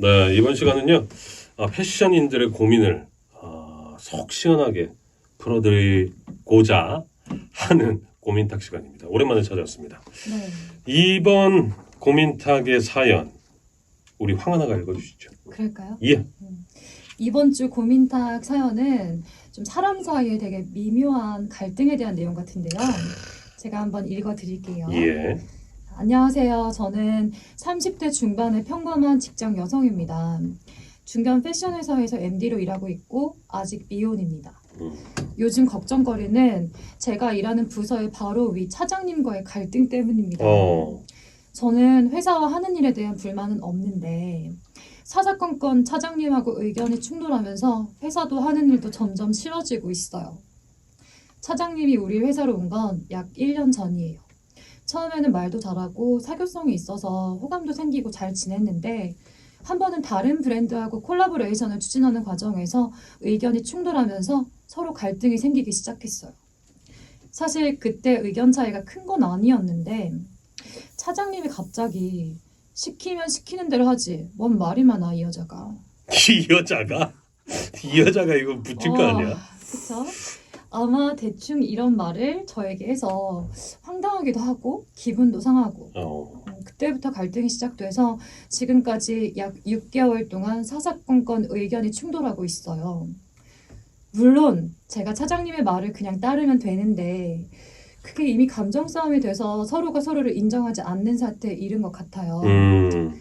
네, 이번 시간은요, 아, 패션인들의 고민을 아, 속 시원하게 풀어드리고자 하는 고민탁 시간입니다. 오랜만에 찾아왔습니다. 네, 이번 고민탁의 사연, 우리 황하나가 읽어주시죠. 그럴까요? 예. 이번 주 고민탁 사연은 좀 사람 사이에 되게 미묘한 갈등에 대한 내용 같은데요. 제가 한번 읽어드릴게요. 예. 안녕하세요. 저는 30대 중반의 평범한 직장 여성입니다. 중견 패션 회사에서 MD로 일하고 있고 아직 미혼입니다. 음. 요즘 걱정거리는 제가 일하는 부서의 바로 위 차장님과의 갈등 때문입니다. 어, 저는 회사와 하는 일에 대한 불만은 없는데 사사건건 차장님하고 의견이 충돌하면서 회사도 하는 일도 점점 싫어지고 있어요. 차장님이 우리 회사로 온 건 약 1년 전이에요. 처음에는 말도 잘하고 사교성이 있어서 호감도 생기고 잘 지냈는데 한 번은 다른 브랜드하고 콜라보레이션을 추진하는 과정에서 의견이 충돌하면서 서로 갈등이 생기기 시작했어요. 사실 그때 의견 차이가 큰 건 아니었는데 차장님이 갑자기 시키면 시키는 대로 하지 뭔 말이 많아 이 여자가 이 여자가, 이 여자가 이거 붙인 거 아니야? 그쵸? 아마 대충 이런 말을 저에게 해서 황당하기도 하고 기분도 상하고 어, 음, 그때부터 갈등이 시작돼서 지금까지 약 6개월 동안 사사건 건 의견이 충돌하고 있어요. 물론 제가 차장님의 말을 그냥 따르면 되는데 그게 이미 감정 싸움이 돼서 서로가 서로를 인정하지 않는 사태에 이른 것 같아요. 음,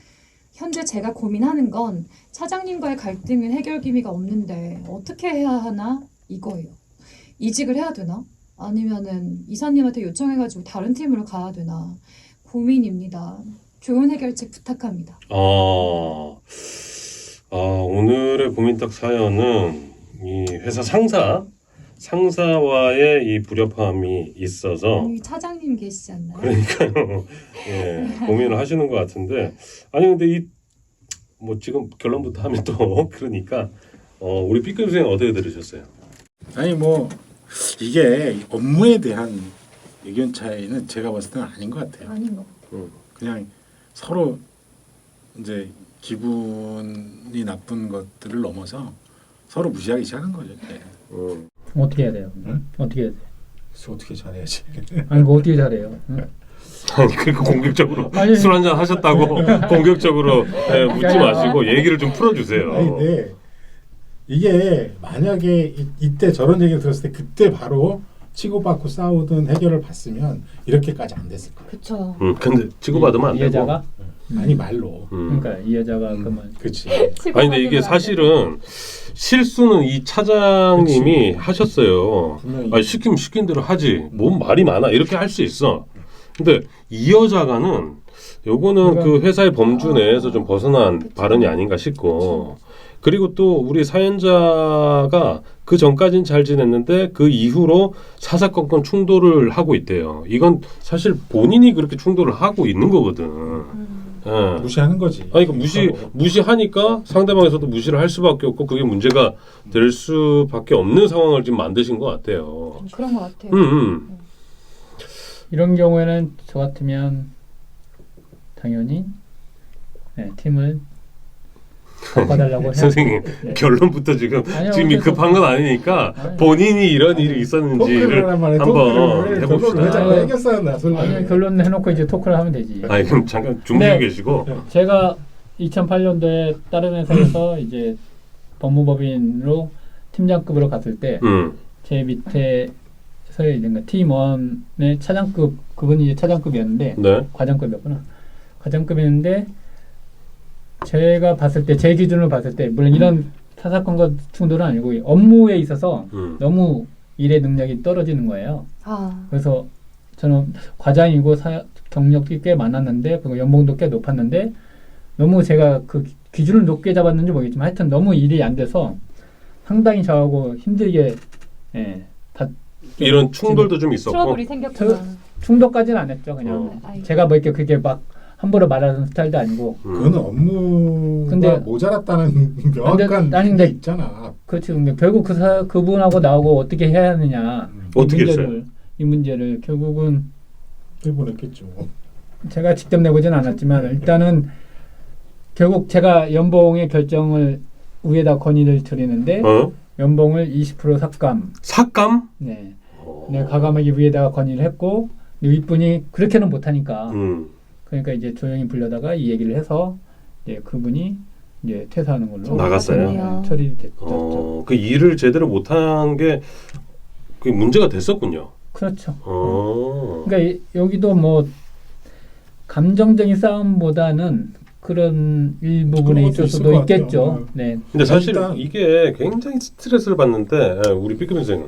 현재 제가 고민하는 건 차장님과의 갈등은 해결 기미가 없는데 어떻게 해야 하나 이거예요. 이직을 해야 되나? 아니면은 이사님한테 요청해가지고 다른 팀으로 가야 되나? 고민입니다. 좋은 해결책 부탁합니다. 어, 어, 오늘의 고민탁 사연은 이 회사 상사, 상사와의 이 불협화음이 있어서 여기 차장님 계시지 않나요? 그러니까요. 예, 고민을 하시는 것 같은데 아니 근데 이 뭐 지금 결론부터 하면 또 그러니까 어, 우리 선생 어떻게 들으셨어요? 아니 뭐 이게 업무에 대한 의견 차이는 제가 봤을 때는 아닌 것 같아요. 아닌 것 그냥 서로 이제 기분이 나쁜 것들을 넘어서 서로 무시하기 시작한 거죠. 네. 음. 어떻게 해야 돼요? 응? 어떻게 해야 돼? 그래서 어떻게 잘해야지. 아니 뭐 어떻게 잘해요? 응? 아니 그러니까 공격적으로 아니. 술 한잔 하셨다고 공격적으로 예, 묻지. 마시고 얘기를 좀 풀어주세요. 아니 근데 이게 만약에 이, 이때 저런 얘기를 들었을 때 그때 바로 치고받고 싸우든 해결을 봤으면 이렇게까지 안 됐을 거예요. 그쵸. 음, 근데 치고받으면 안 이 되고. 여자가 아니 말로. 음. 그러니까 이 여자가 음, 그러면 그치. 아니 근데 이게 사실은 실수는 이 차장님이 그치. 하셨어요. 분명히 아니 시키면 시킨 대로 하지. 뭔 말이 많아. 이렇게 할 수 있어. 근데 이 여자가는 요거는 그 그러니까- 회사의 범주 내에서 좀 벗어난 발언이 아닌가 싶고 그리고 또 우리 사연자가 그 전까진 잘 지냈는데 그 이후로 사사건건 충돌을 하고 있대요. 이건 사실 본인이 그렇게 충돌을 하고 있는 거거든. 음, 예. 무시하는 거지. 아니 그 무시. 무시하니까 상대방에서도 무시를 할 수밖에 없고 그게 문제가 될 수밖에 없는 상황을 지금 만드신 것 같아요. 그런 것 같아요. 음, 음. 이런 경우에는 저 같으면 당연히 네, 팀을 바꿔달라고 선생님 네. 결론부터 지금 아니요, 지금 수 급한 건 아니니까 아니. 본인이 이런 일이 있었는지를. 한번 왜 해봅시다. 왜 자꾸 아니, 결론 해놓고 이제 토크를 하면 되지. 아니 그럼 잠깐 중지해 네. 계시고 제가 2008년도에 다른 회사에서 이제 법무법인으로 팀장급으로 갔을 때 제 음, 밑에서 이제 팀원의 차장급 그분이 이제 차장급이었는데 네, 과장급이었구나. 과장급이었는데 제가 봤을 때 제 기준으로 봤을 때 물론 이런 사사건과 충돌은 아니고 업무에 있어서 음, 너무 일의 능력이 떨어지는 거예요. 아, 그래서 저는 과장이고 사, 경력이 꽤 많았는데 그리고 연봉도 꽤 높았는데 너무 제가 그 기- 기준을 높게 잡았는지 모르겠지만 하여튼 너무 일이 안 돼서 상당히 저하고 힘들게 예, 다 이런 충돌도 좀 있었고 트러블이 생겼구나. 충돌까지는 안 했죠 그냥 어. 아이, 제가 뭐 이렇게 그게 막 함부로 말하는 스타일도 아니고 음. 그거는 업무가 근데- 모자랐다는 명확한 아니, 게 근데- 있잖아. 그렇지 근데 결국 그 사, 그분하고 나하고 어떻게 해야 하느냐 음, 이 어떻게 문제를, 했어요? 이 문제를 결국은 일본했겠죠. 제가 직접 내보진 않았지만 일단은 결국 제가 연봉의 결정을 위에다 건의를 드리는데 어? 연봉을 20% 삭감. 삭감? 네. 네, 가감하기 위에다가 건의를 했고 근데 윗분이 그렇게는 못하니까 음. 그러니까 이제 조용히 불려다가 이 얘기를 해서 이제 그분이 이제 퇴사하는 걸로 나갔어요? 네, 처리됐죠. 어, 그 일을 제대로 못한 게 그 문제가 됐었군요. 그렇죠. 어. 그러니까 이- 여기도 뭐 감정적인 싸움보다는 그런 일부분에 있어서도. 있겠죠. 어. 네. 근데 사실 이게 굉장히 스트레스를 받는데 예, 우리 삐끗 선생은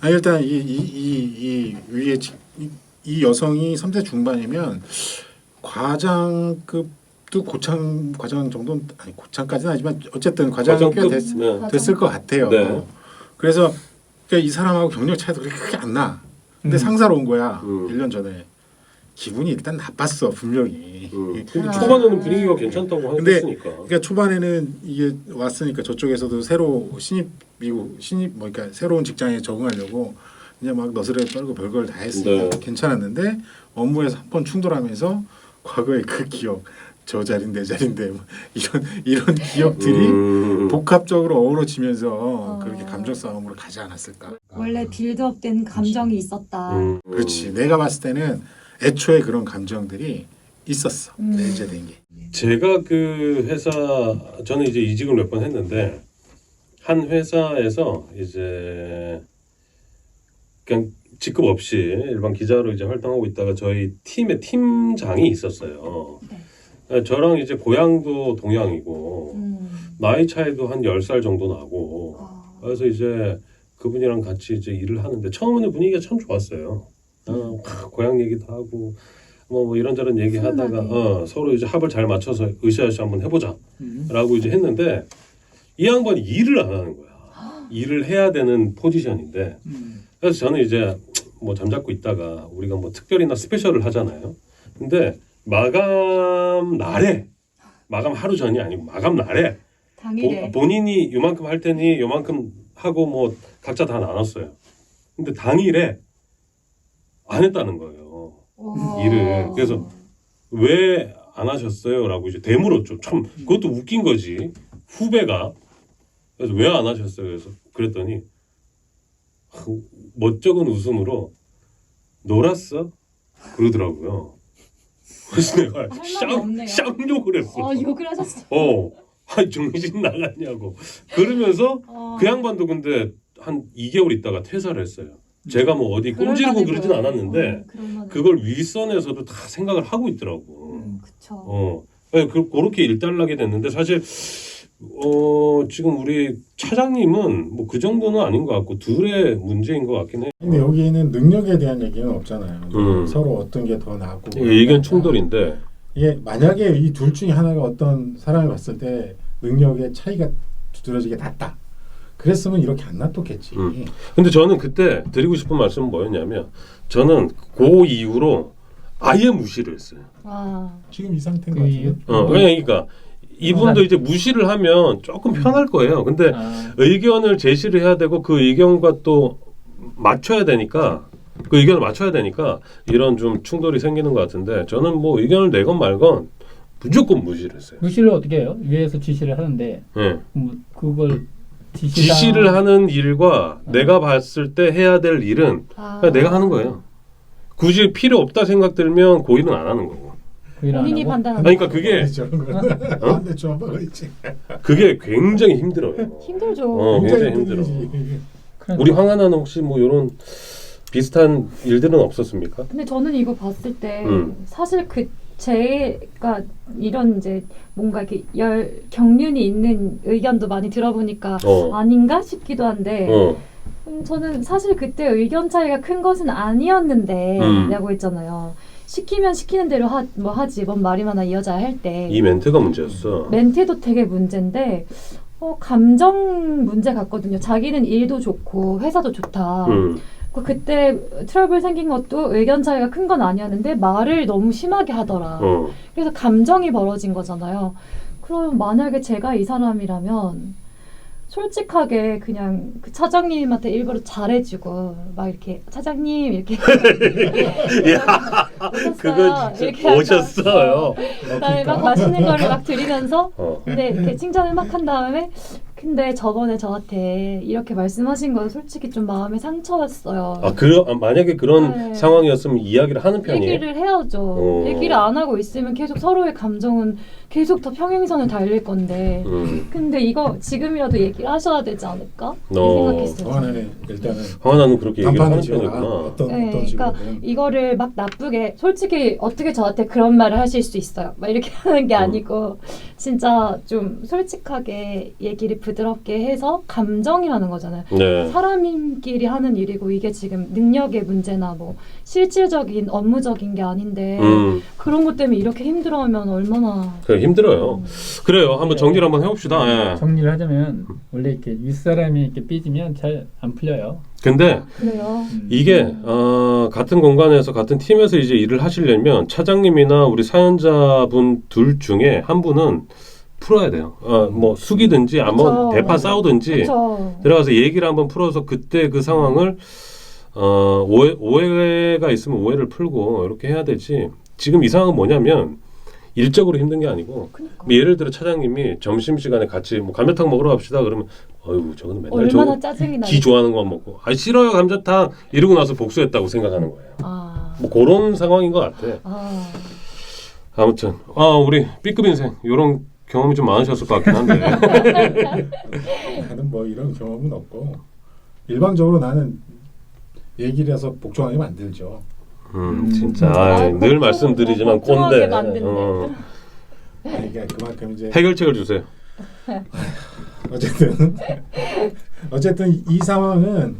아 일단 이이이 이 위에 지- 이, 이 여성이 3대 중반이면 과장급도 고창 과장 정도는 아니 고창까지는 아니지만 어쨌든 과장이 꽤 과장급, 됐, 네. 됐을 것 같아요. 네. 그래서 그러니까 이 사람하고 경력 차이도 그렇게 크게 안 나. 근데 음. 상사로 온 거야. 음. 1년 전에. 기분이 일단 나빴어 분명히. 음. 근데 아. 초반에는 분위기가 괜찮다고 근데 했으니까. 그러니까 초반에는 이게 왔으니까 저쪽에서도 새로 신입 미국 신입 뭐 그러니까 새로운 직장에 적응하려고 그냥 막 너스레 떨고 별걸 다 했으니까 네. 괜찮았는데 업무에서 한 번 충돌하면서 과거의 그 기억 저 자리인데 자리인데 뭐 이런 이런 기억들이 음. 복합적으로 어우러지면서 아. 그렇게 감정 싸움으로 가지 않았을까? 원래 빌드업된 감정이 있었다. 음. 그렇지. 내가 봤을 때는 애초에 그런 감정들이 있었어. 음. 내재된 게. 제가 그 회사 저는 이제 이직을 몇 번 했는데 한 회사에서 이제 그냥 직급 없이 일반 기자로 이제 활동하고 있다가 저희 팀의 팀장이 있었어요. 네. 저랑 이제 고향도 동양이고 음. 나이 차이도 한 10살 정도 나고 아. 그래서 이제 그분이랑 같이 이제 일을 하는데 처음에는 분위기가 참 좋았어요. 어, 막 고향 얘기도 하고 뭐, 뭐 이런저런 얘기하다가. 어, 서로 이제 합을 잘 맞춰서 으쌰으쌰 한번 해보자라고 이제 했는데 이 양반이 일을 안 하는 거야. 일을 해야 되는 포지션인데 음. 그래서 저는 이제 뭐 잠자고 있다가 우리가 뭐 특별이나 스페셜을 하잖아요. 근데 마감 날에 마감 하루 전이 아니고 마감 날에 당일에 보- 본인이 요만큼 할 테니 요만큼 하고 뭐 각자 다 나눴어요. 근데 당일에 안 했다는 거예요. 와. 일을. 그래서 왜 안 하셨어요? 라고 이제 되물었죠. 참 그것도 웃긴 거지. 후배가 그래서 왜 안 하셨어요? 그래서 그랬더니 그 멋쩍은 웃음으로 놀았어? 그러더라고요. 그래서 내가 할 말이 없네요. 쌍 욕을 했어. 어 욕을 하셨어. 어, 아 정신 나갔냐고. 그러면서 어. 그 양반도 근데 한 2개월 있다가 퇴사를 했어요. 제가 뭐 어디 꼼지르고 그러진. 않았는데 어. 그걸 윗선에서도 다 생각을 하고 있더라고. 음, 그쵸. 어, 네, 그 그렇게 일단락이 됐는데 사실 어 지금 우리 차장님은 뭐 그 정도는 아닌 것 같고 둘의 문제인 것 같긴 해. 근데 여기는 능력에 대한 얘기는 없잖아요. 음. 서로 어떤 게 더 나고. 의견 충돌인데. 이게 만약에 이 둘 중에 하나가 어떤 사람을 봤을 때 능력의 차이가 두드러지게 났다. 그랬으면 이렇게 안 놔뒀겠지. 음. 근데 저는 그때 드리고 싶은 말씀은 뭐였냐면 저는 그 이후로 아예 무시를 했어요. 와. 지금 이 상태인 그것 같은데. 어, 그러니까 이분도 이제 무시를 하면 조금 편할 거예요. 근데 아, 의견을 제시를 해야 되고 그 의견과 또 맞춰야 되니까 그 의견을 맞춰야 되니까 이런 좀 충돌이 생기는 것 같은데 저는 뭐 의견을 내건 말건 무조건 무시를 했어요. 무시를 어떻게 해요? 위에서 지시를 하는데 예. 뭐 그걸 지시를 하는 일과 내가 봤을 때 해야 될 일은 아. 그냥 내가 하는 거예요. 굳이 필요 없다 생각 들면 그 일은 안 하는 거고. 안 본인이 하고? 판단한다. 아니, 그러니까 그게 저런 거. 어? 있지. 그게 굉장히 힘들어요. 힘들죠. 어, 굉장히 굉장히 힘들어. 힘들지. 그러니까 우리 황하나는 혹시 뭐 이런 비슷한 일들은 없었습니까? 근데 저는 이거 봤을 때 음. 사실 그 제가 이런 이제 뭔가 이렇게 열 경륜이 있는 의견도 많이 들어보니까 어. 아닌가 싶기도 한데 어. 음, 저는 사실 그때 의견 차이가 큰 것은 아니었는데 음. 라고 했잖아요. 시키면 시키는 대로 하, 뭐 하지 뭔 말이 많아 이 여자 할 때 이 멘트가 문제였어. 멘트도 되게 문제인데 어, 감정 문제 같거든요. 자기는 일도 좋고 회사도 좋다. 음. 그 그때 트러블 생긴 것도 의견 차이가 큰 건 아니었는데 말을 너무 심하게 하더라. 어. 그래서 감정이 벌어진 거잖아요. 그럼 만약에 제가 이 사람이라면 솔직하게 그냥 그 차장님한테 일부러 잘해주고 막 이렇게 차장님 이렇게 야, 그거 오셨어요. 그다음에 막 맛있는 거를 막 드리면서 어. 근데 이렇게 칭찬을 막 한 다음에 근데 저번에 저한테 이렇게 말씀하신 건 솔직히 좀 마음에 상처였어요. 아, 그 아, 만약에 그런 네. 상황이었으면 이야기를 하는 편이에요. 얘기를 해야죠. 어. 얘기를 안 하고 있으면 계속 서로의 감정은 계속 더 평행선을 달릴 건데. 음. 근데 이거 지금이라도 얘기를 하셔야 되지 않을까? 이 어. 생각했어요. 정한은 일단은 황하나는 그렇게 얘기를 하는 단판을 지어라. 편이구나. 어떤 네, 어떤 그러니까 식으로 이거를 막 나쁘게 솔직히 어떻게 저한테 그런 말을 하실 수 있어요. 막 이렇게 하는 게 음. 아니고 진짜 좀 솔직하게 얘기를 부드럽게 해서 감정이라는 거잖아요. 네. 사람끼리 하는 일이고 이게 지금 능력의 문제나 뭐 실질적인 업무적인 게 아닌데 음. 그런 것 때문에 이렇게 힘들어하면 얼마나 그래 힘들어요. 음. 그래요. 한번 정리를 한번 해봅시다. 예. 정리를 하자면 원래 이렇게 윗사람이 이렇게 삐지면 잘 안 풀려요. 근데 그래요. 음. 이게 어, 같은 공간에서 같은 팀에서 이제 일을 하시려면 차장님이나 우리 사연자분 둘 중에 한 분은 풀어야 돼요. 어, 뭐 숙이든지 한번 그쵸. 대파 싸우든지 그렇죠. 들어가서 얘기를 한번 풀어서 그때 그 상황을 어, 오해, 오해가 있으면 오해를 풀고 이렇게 해야 되지. 지금 이 상황은 뭐냐면 일적으로 힘든 게 아니고 그러니까. 뭐 예를 들어 차장님이 점심 시간에 같이 뭐 감자탕 먹으러 갑시다 그러면 어유 저거는 맨날 저 얼마나 짜증이. 기 좋아하는 것만 먹고 아 싫어요 감자탕 이러고 나서 복수했다고 생각하는 거예요. 아. 뭐 그런 상황인 것 같아. 아. 아무튼 아 우리 B급 인생 이런 경험이 좀 많으셨을 것 같긴 한데 나는 뭐 이런 경험은 없고 일방적으로 나는 얘기를 해서 복종하게 만들죠. 음 진짜. 아, 아이, 늘 복종- 말씀드리지만 복종하게 꼰대. 어, 아니, 그러니까 그만큼 이제 해결책을 주세요. 어쨌든 어쨌든 이 상황은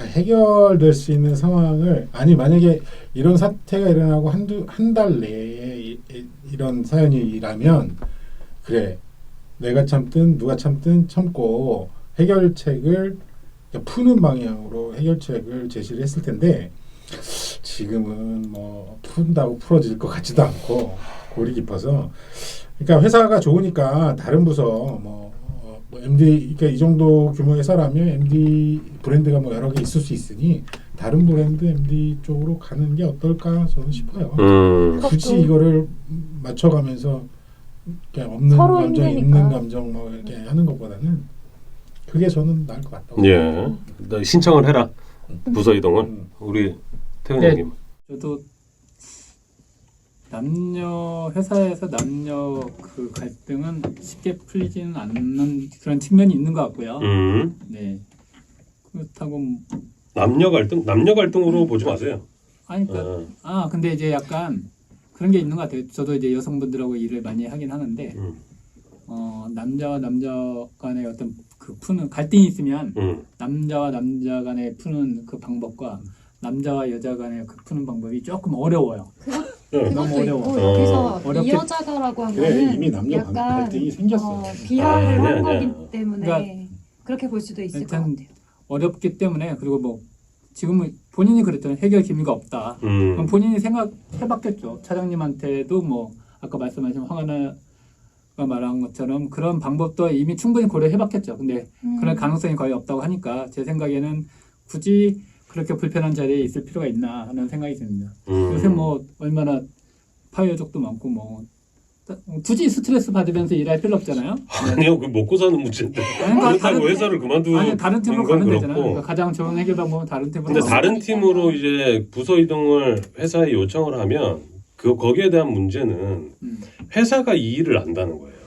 아, 해결될 수 있는 상황을 아니 만약에 이런 사태가 일어나고 한두 한 달 내에 이, 이- 이런 사연이라면 그래 내가 참든 누가 참든 참고 해결책을 푸는 방향으로 해결책을 제시를 했을 텐데 지금은 뭐 푼다고 풀어질 것 같지도 않고 골이 깊어서 그러니까 회사가 좋으니까 다른 부서 뭐, 어, 뭐 MD 그러니까 이 정도 규모의 회사라면 MD 브랜드가 뭐 여러 개 있을 수 있으니 다른 브랜드 MD 쪽으로 가는 게 어떨까 저는 싶어요. 음, 굳이 이거를 맞춰가면서 없는 감정 힘드니까. 있는 감정 뭐 이렇게 하는 것보다는 그게 저는 나을 것 같다고. 예, 너 신청을 해라 부서 이동을 음. 우리 네. 형님. 저도 남녀 회사에서 남녀 그 갈등은 쉽게 풀리지는 않는 그런 측면이 있는 것 같고요. 음, 네. 그렇다고 뭐- 남녀 갈등 남녀 갈등으로 보지 마세요. 아니 그러니까 어, 아 근데 이제 약간 그런 게 있는 것 같아요. 저도 이제 여성분들하고 일을 많이 하긴 하는데 음, 어 남자와 남자 간의 어떤 그 푸는 갈등이 있으면 음, 남자와 남자 간에 푸는 그 방법과 남자와 여자 간의 그 푸는 방법이 조금 어려워요. 네. 너무 그것도 어려워. 있고 어, 여기서 이 어렵게- 여자가라고 한 그래 거는 이미 남녀 약간 갈등이 생겼어. 어, 비하를 아, 한 아니야, 거기 아니야. 때문에 그러니까 그렇게 볼 수도 있을 것 일단 같아요. 어렵기 때문에 그리고 뭐 지금은 본인이 그랬잖아요. 해결 기미가 없다. 그럼 음, 본인이 생각해봤겠죠. 차장님한테도 뭐 아까 말씀하신 황하나가 말한 것처럼 그런 방법도 이미 충분히 고려해봤겠죠. 근데 음. 그럴 가능성이 거의 없다고 하니까 제 생각에는 굳이 그렇게 불편한 자리에 있을 필요가 있나 하는 생각이 듭니다. 음. 요새 뭐 얼마나 파이어족도 많고 뭐 굳이 스트레스 받으면서 일할 필요 없잖아요. 아니요, 그 먹고 사는 문제인데 아니, 그러니까 그렇다고 다른- 회사를 그만두는 아니 다른 팀으로 건 가면 되잖아요. 그렇고. 그러니까 가장 좋은 해결 방법은 다른 팀으로 근데 다른 팀으로 이제 부서 이동을 회사에 요청을 하면 그 거기에 대한 문제는 음. 회사가 이 일을 안다는 거예요.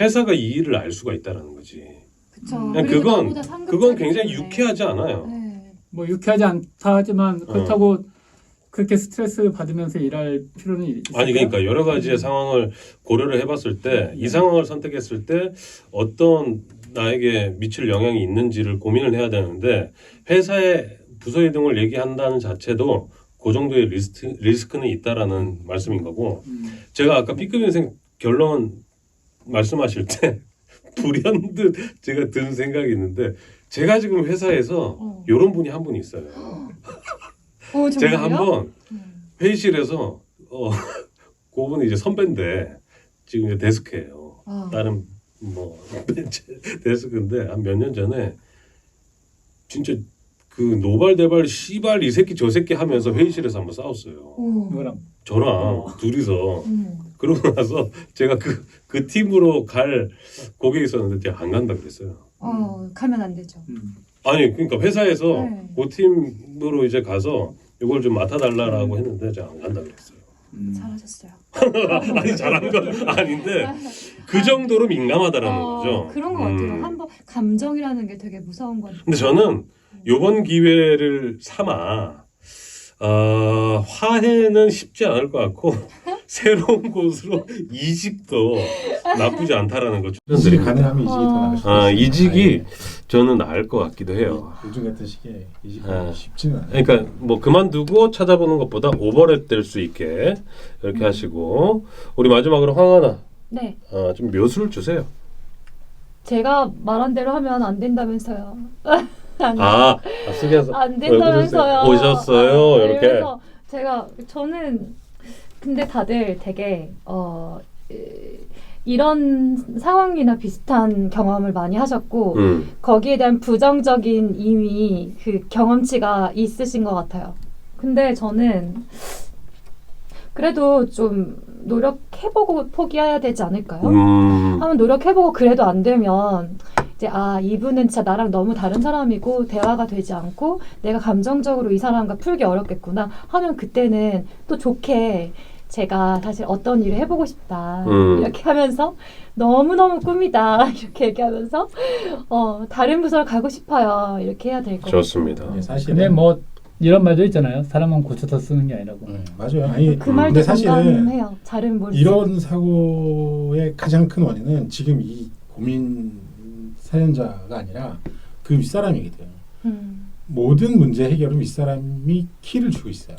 회사가 이 일을 알 수가 있다라는 거지. 그쵸. 그건- 그건 굉장히 때문에. 유쾌하지 않아요. 네. 뭐 유쾌하지 않다 하지만 어. 그렇다고 그렇게 스트레스 받으면서 일할 필요는 있을까요? 아니 그러니까 여러 가지의 상황을 고려를 해봤을 때 이 상황을 선택했을 때 어떤 나에게 미칠 영향이 있는지를 고민을 해야 되는데 회사의 부서 이동을 얘기한다는 자체도 그 정도의 리스크, 리스크는 있다라는 말씀인 거고 음. 제가 아까 B급 인생 결론 말씀하실 때 불현듯 제가 든 생각이 있는데 제가 지금 회사에서 어. 이런 분이 한 분 있어요. 오, 제가? 한번 음. 회의실에서 어 그분이 이제 선배인데 지금 이제 데스크예요. 아. 다른 뭐 데스크인데 한 몇 년 전에 진짜 그 노발대발 씨발 이 새끼 저 새끼 하면서 회의실에서 한번 싸웠어요. 오. 누구랑 저랑 둘이서 음. 그러고 나서 제가 그 그 팀으로 갈 고객이 있었는데 제가 안 간다 그랬어요. 어, 가면 안 되죠. 음. 아니 그러니까 회사에서 네. 그 팀으로 이제 가서 이걸 좀 맡아달라고 했는데 제가 안 간다 그랬어요. 음. 잘하셨어요. 아니 잘한 건 아닌데 그 정도로 민감하다라는 어, 거죠. 그런 것 음. 같아요. 한번 감정이라는 게 되게 무서운 건. 근데 저는 이번 기회를 삼아 어, 화해는 쉽지 않을 것 같고 새로운 곳으로 이직도 나쁘지 않다라는 거 이직이 추천드립니다. 가능하면 이직이 더 나을 수도 아, 있어요. 이직이 아, 저는 나을 것 같기도 예. 해요. 요즘 같은 시기에 이직이 아. 쉽지는 않아요. 그러니까 뭐 그만두고 찾아보는 것보다 오버랩 될 수 있게 이렇게 하시고 우리 마지막으로 황하나 네. 어, 좀 묘수를 주세요. 제가 말한 대로 하면 안 된다면서요. 안, 아, 아 쓰게서 안 된다면서요. 오셨어요, 아, 이렇게. 그래서 제가 저는 근데 다들 되게 어 에, 이런 상황이나 비슷한 경험을 많이 하셨고 음. 거기에 대한 부정적인 이미 그 경험치가 있으신 것 같아요. 근데 저는 그래도 좀 노력해보고 포기해야 되지 않을까요? 음. 한번 노력해보고 그래도 안 되면 이제 아 이분은 진짜 나랑 너무 다른 사람이고 대화가 되지 않고 내가 감정적으로 이 사람과 풀기 어렵겠구나 하면 그때는 또 좋게 제가 사실 어떤 일을 해보고 싶다 음. 이렇게 하면서 너무너무 꿈이다 이렇게 얘기하면서 어 다른 부서를 가고 싶어요 이렇게 해야 될 것 같아요 좋습니다. 예, 사실은 근데 뭐 이런 말도 있잖아요. 사람은 고쳐서 쓰는 게 아니라고. 네, 맞아요. 아니 그 음, 말도 공감해요 잘은 모르 이런 사고의 가장 큰 원인은 지금 이 고민 사연자가 아니라 그 윗사람이거든. 음. 모든 문제 해결은 윗사람이 키를 주고 있어요.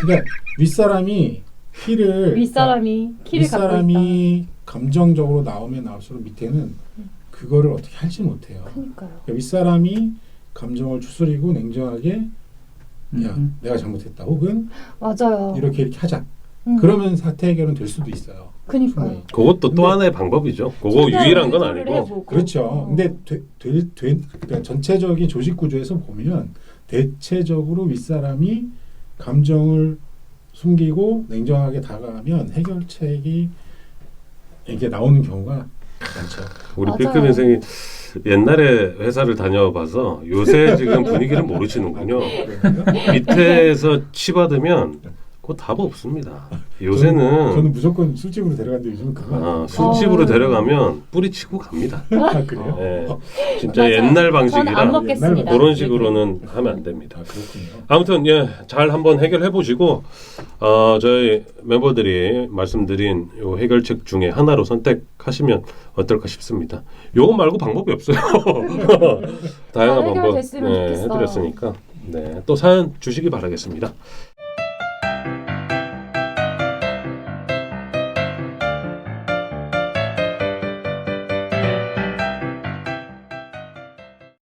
그러니까 윗사람이 키를 윗사람이 키를 갖고 있다 윗사람이 감정적으로 나오면 나올수록 밑에는 음. 그거를 어떻게 하지 못해요. 그러니까요 그러니까 윗사람이 감정을 추스리고 냉정하게 야 음. 내가 잘못했다 혹은 맞아요 이렇게 이렇게 하자 음. 그러면 사태 해결은 될 수도 있어요. 그니까요 충분히. 그것도 또 하나의 방법이죠. 그거 유일한 건 아니고. 해보고. 그렇죠. 어. 근데 되, 되, 되, 그러니까 전체적인 조직 구조에서 보면 대체적으로 윗사람이 감정을 숨기고 냉정하게 다가가면 해결책이 이게 나오는 경우가 많죠. 우리 맞아요. B급 인생이 옛날에 회사를 다녀봐서 요새 지금 분위기를 모르시는군요. 그런가요? 밑에서 치받으면 그 답 없습니다. 요새는 저는 무조건 술집으로 데려갔는데 요즘은 그거 안 아, 해요. 술집으로 어. 데려가면 뿌리치고 갑니다. 아, 그래요? 예, 어, 진짜 맞아요. 옛날 저는 안 방식이라 먹겠습니다. 그런 식으로는 하면 안 됩니다. 아, 그렇군요. 아무튼 예, 잘 한번 해결해 보시고 어, 저희 멤버들이 말씀드린 요 해결책 중에 하나로 선택하시면 어떨까 싶습니다. 요거 말고 방법이 없어요. 다양한 잘 방법 해결됐으면 좋겠어. 해드렸으니까 네, 또 사연 주시기 바라겠습니다.